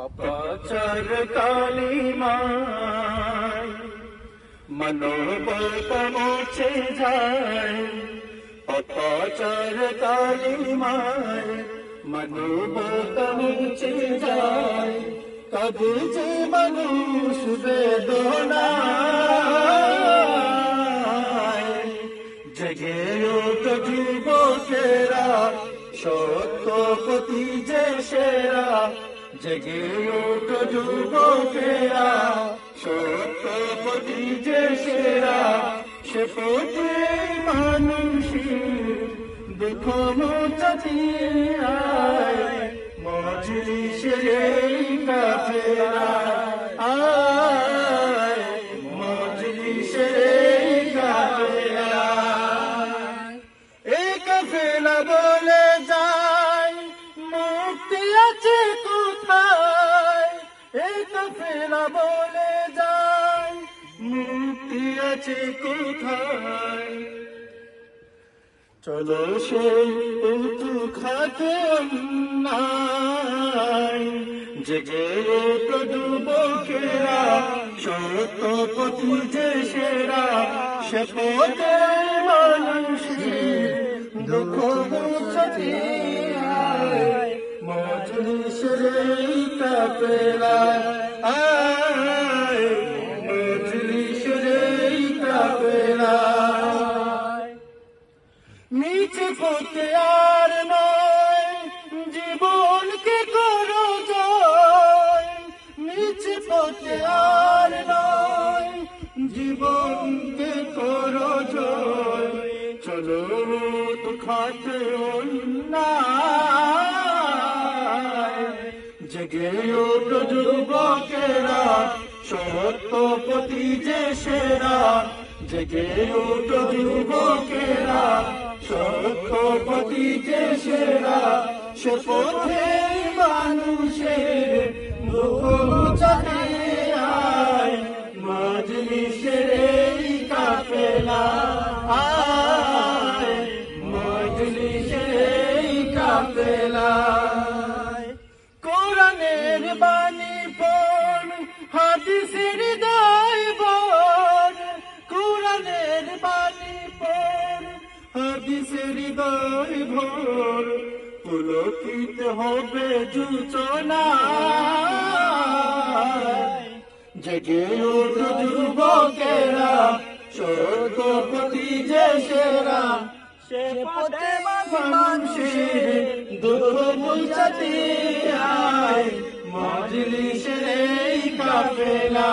পাপাচার কালিমায় মনোবত মুছে যায়। পাপাচার কালিমায় মনোবত মুছে যায়। কবে যে মানুষ বেদনায়। জেগে ওঠ যুবকেরা, সত্যপতি যে সেরা জেগে ওঠ যুবকেরা সত্যপতি যে সেরা, সে পথে মানুষের দুঃখ মোচাতে মজলিসের কাফেরা আয় মজলিসের কাফেরা এই কাফেলা বলে যায় মুক্তি আছে কোথায়? চলো সেই উঁচু খাতে জেগে তো যুবকেরা সত্য পথি যে সেরা, সে পথে মানুষের দুঃখ মুছতে আয়। মজলিসের এই পড়তে আর নয়, জীবনকে করো জয়। নিচে পড়তে আর নয়, জীবনকে করো জয়। চলো তো খাতে জেগে ওঠো যুবকেরা, সত্যপতি যে সেরা। জেগে ওঠো যুবকেরা সত্যপতি যে সেরা সে পথে মানুষের হাদিসের দায় ভোর, পুলকিত হবে জুচনা। জেগে ওঠ যুবকেরা সত্যপতি যে সেরা, সে পথে মানুষের দুঃখ মুছাতে আয় মজলিসের এই কাফেলা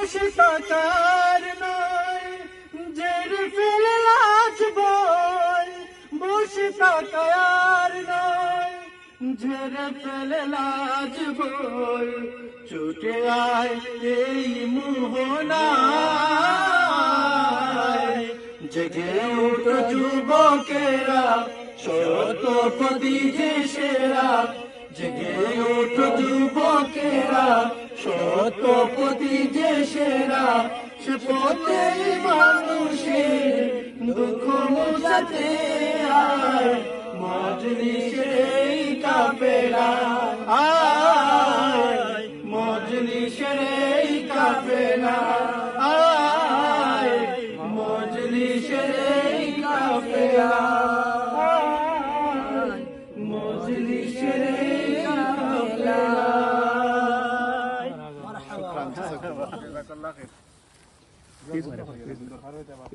বসে থাকার নয়, জের ফেলে লাজ বয়। বসে থাকার নয় ঝেড়ে ফেলে লাজ বই ছুটে আয় এই মোহনায় জেগে উঠ যুবকেরা সত্যপতি যে সেরা। জেগে সে পথে মানুষের দুঃখ মুছাতে আয় মজলিসের এই কাফেলা আয় মজলিসের এই কাফেলা আয় মজলিসের এই কাফেলা আয় মজলিসের এই কাফেলা شكرا جزاك الله خير 就是。